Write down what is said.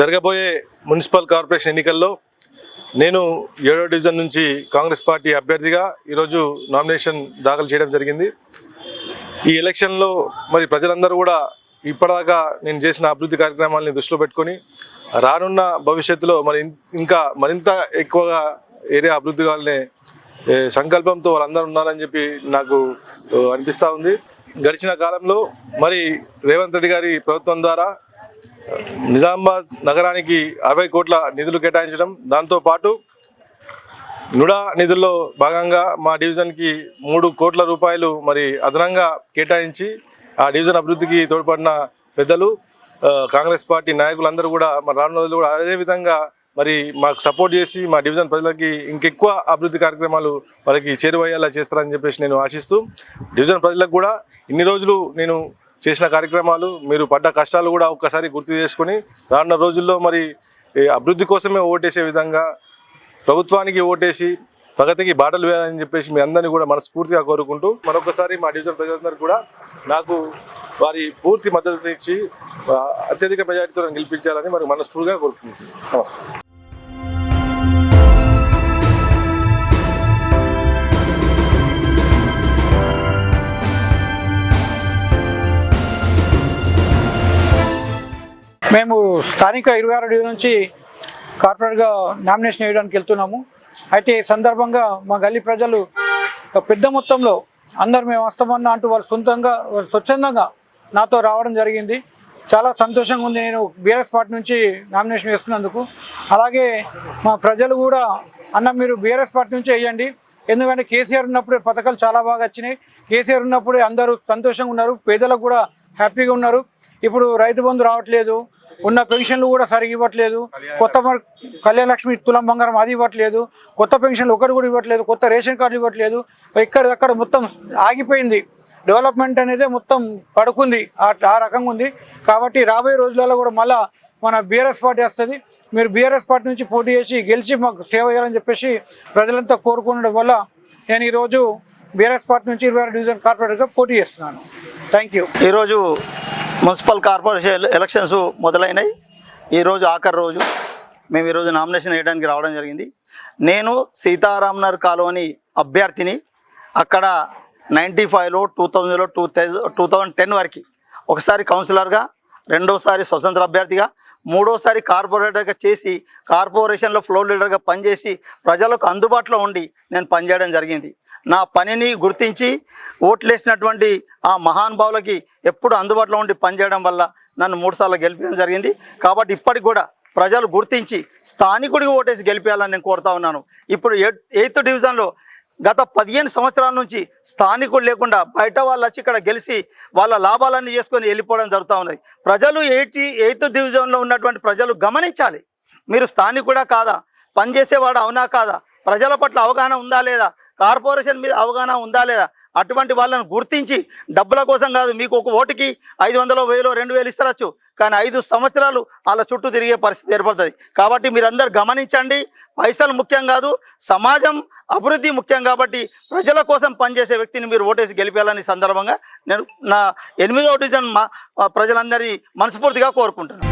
జరగబోయే municipal corporation ఎన్నికల్లో నేను ఏడో డివిజన్ నుంచి కాంగ్రెస్ పార్టీ అభ్యర్థిగా ఈరోజు నామినేషన్ దాఖలు చేయడం జరిగింది. ఈ ఎలక్షన్లో మరి ప్రజలందరూ కూడా ఇప్పటిదాకా నేను చేసిన అభివృద్ధి కార్యక్రమాలని దృష్టిలో పెట్టుకొని రానున్న భవిష్యత్తులో మరి ఇంకా మరింత ఎక్కువగా ఏరియా అభివృద్ధి కావాలనే సంకల్పంతో వాళ్ళందరూ ఉన్నారని చెప్పి నాకు అనిపిస్తూ ఉంది. గడిచిన కాలంలో మరి రేవంత్ రెడ్డి గారి ప్రభుత్వం ద్వారా నిజామాబాద్ నగరానికి అరవై కోట్ల నిధులు కేటాయించడం దాంతోపాటు నుడా నిధుల్లో భాగంగా మా డివిజన్కి మూడు కోట్ల రూపాయలు మరి అదనంగా కేటాయించి ఆ డివిజన్ అభివృద్ధికి తోడ్పడిన పెద్దలు కాంగ్రెస్ పార్టీ నాయకులందరూ కూడా మరి రానున్న కూడా అదే విధంగా మరి మాకు సపోర్ట్ చేసి మా డివిజన్ ప్రజలకి ఇంకెక్కువ అభివృద్ధి కార్యక్రమాలు వాళ్ళకి చేరువయ్యేలా చేస్తారని చెప్పేసి నేను ఆశిస్తూ డివిజన్ ప్రజలకు కూడా ఇన్ని రోజులు నేను చేసిన కార్యక్రమాలు మీరు పడ్డ కష్టాలు కూడా ఒక్కసారి గుర్తు చేసుకొని రానున్న రోజుల్లో మరి అభివృద్ధి కోసమే ఓటేసే విధంగా ప్రభుత్వానికి ఓటేసి ప్రగతికి బాటలు వేయాలని చెప్పేసి మీ అందరినీ కూడా మనస్ఫూర్తిగా కోరుకుంటూ మరొకసారి మా డివిజన్ ప్రజలందరూ కూడా నాకు వారి పూర్తి మద్దతు ఇచ్చి అత్యధిక మెజార్టీతో గెలిపించాలని మరి మనస్ఫూర్తిగా కోరుకుంటున్నాను. నమస్తే. మేము స్థానిక ఇరవై ఆరు నుంచి కార్పొరేట్గా నామినేషన్ వేయడానికి వెళ్తున్నాము. అయితే ఈ సందర్భంగా మా గల్లీ ప్రజలు పెద్ద మొత్తంలో అందరు మేము వస్తామన్నా అంటూ వాళ్ళు సొంతంగా స్వచ్ఛందంగా నాతో రావడం జరిగింది. చాలా సంతోషంగా ఉంది. నేను బీఆర్ఎస్ పార్టీ నుంచి నామినేషన్ వేస్తున్నందుకు. అలాగే మా ప్రజలు కూడా అన్న మీరు బీఆర్ఎస్ పార్టీ నుంచి వేయండి. ఎందుకంటే కేసీఆర్ ఉన్నప్పుడే పథకాలు చాలా బాగా వచ్చినాయి. కేసీఆర్ ఉన్నప్పుడే అందరూ సంతోషంగా ఉన్నారు. పేదలకు కూడా హ్యాపీగా ఉన్నారు. ఇప్పుడు రైతు బంధు రావట్లేదు. ఉన్న పెన్షన్లు కూడా సరిగా ఇవ్వట్లేదు. కొత్త కళ్యాణలక్ష్మి తులం బంగారం అది ఇవ్వట్లేదు. కొత్త పెన్షన్లు ఒకటి కూడా ఇవ్వట్లేదు. కొత్త రేషన్ కార్డులు ఇవ్వట్లేదు. ఎక్కడిదక్కడ మొత్తం ఆగిపోయింది. డెవలప్మెంట్ అనేది మొత్తం పడుకుంది. ఆ ఆ రకంగా ఉంది. కాబట్టి రాబోయే రోజులలో కూడా మళ్ళా మన బీఆర్ఎస్ పార్టీ వస్తుంది. మీరు బీఆర్ఎస్ పార్టీ నుంచి పోటీ చేసి గెలిచి మాకు సేవ చేయాలని చెప్పేసి ప్రజలంతా కోరుకునడం వల్ల నేను ఈరోజు బీఆర్ఎస్ పార్టీ నుంచి ఇరవై ఆరు డివిజన్ కార్పొరేటర్గా పోటీ చేస్తున్నాను. Thank you. ఈరోజు మున్సిపల్ కార్పొరేషన్ ఎలక్షన్స్ మొదలైనవి ఈరోజు ఆఖరి రోజు. మేము ఈరోజు నామినేషన్ వేయడానికి రావడం జరిగింది. నేను సీతారామనగర్ కాలనీ అభ్యర్థిని అక్కడ నైంటీ ఫైవ్లో టూ థౌజండ్లో two thousand two thousand ten వరకు ఒకసారి కౌన్సిలర్గా రెండోసారి స్వతంత్ర అభ్యర్థిగా మూడోసారి కార్పొరేటర్గా చేసి కార్పొరేషన్లో ఫ్లోర్ లీడర్గా పనిచేసి ప్రజలకు అందుబాటులో ఉండి నేను పనిచేయడం జరిగింది. నా పనిని గుర్తించి ఓట్లేసినటువంటి ఆ మహానుభావులకి ఎప్పుడు అందుబాటులో ఉండి పనిచేయడం వల్ల నన్ను మూడుసార్లు గెలిపించడం జరిగింది. కాబట్టి ఇప్పటికి కూడా ప్రజలు గుర్తించి స్థానికుడికి ఓటేసి గెలిపేయాలని నేను కోరుతా ఉన్నాను. ఇప్పుడు ఎయిత్ ఎయిత్ డివిజన్లో గత పదిహేను సంవత్సరాల నుంచి స్థానికులు లేకుండా బయట వాళ్ళు వచ్చి ఇక్కడ గెలిచి వాళ్ళ లాభాలన్నీ చేసుకొని వెళ్ళిపోవడం జరుగుతూ ఉన్నది. ప్రజలు ఎయిటీ ఎయిత్ డివిజన్లో ఉన్నటువంటి ప్రజలు గమనించాలి. మీరు స్థానికుడా కాదా? పనిచేసేవాడు? అవునా కాదా? ప్రజల పట్ల అవగాహన ఉందా లేదా? కార్పొరేషన్ మీద అవగాహన ఉందా లేదా? అటువంటి వాళ్ళని గుర్తించి డబ్బుల కోసం కాదు మీకు ఒక ఓటుకి ఐదు వందలు వేలు రెండు వేలు ఇస్తారచ్చు. కానీ ఐదు సంవత్సరాలు వాళ్ళ చుట్టూ తిరిగే పరిస్థితి ఏర్పడుతుంది. కాబట్టి మీరందరూ గమనించండి పైసలు ముఖ్యం కాదు సమాజం అభివృద్ధి ముఖ్యం కాబట్టి ప్రజల కోసం పనిచేసే వ్యక్తిని మీరు ఓటేసి గెలిపేయాలని సందర్భంగా నేను నా ఎనిమిదవ డివిజన్ మా ప్రజలందరి మనస్ఫూర్తిగా కోరుకుంటున్నాను.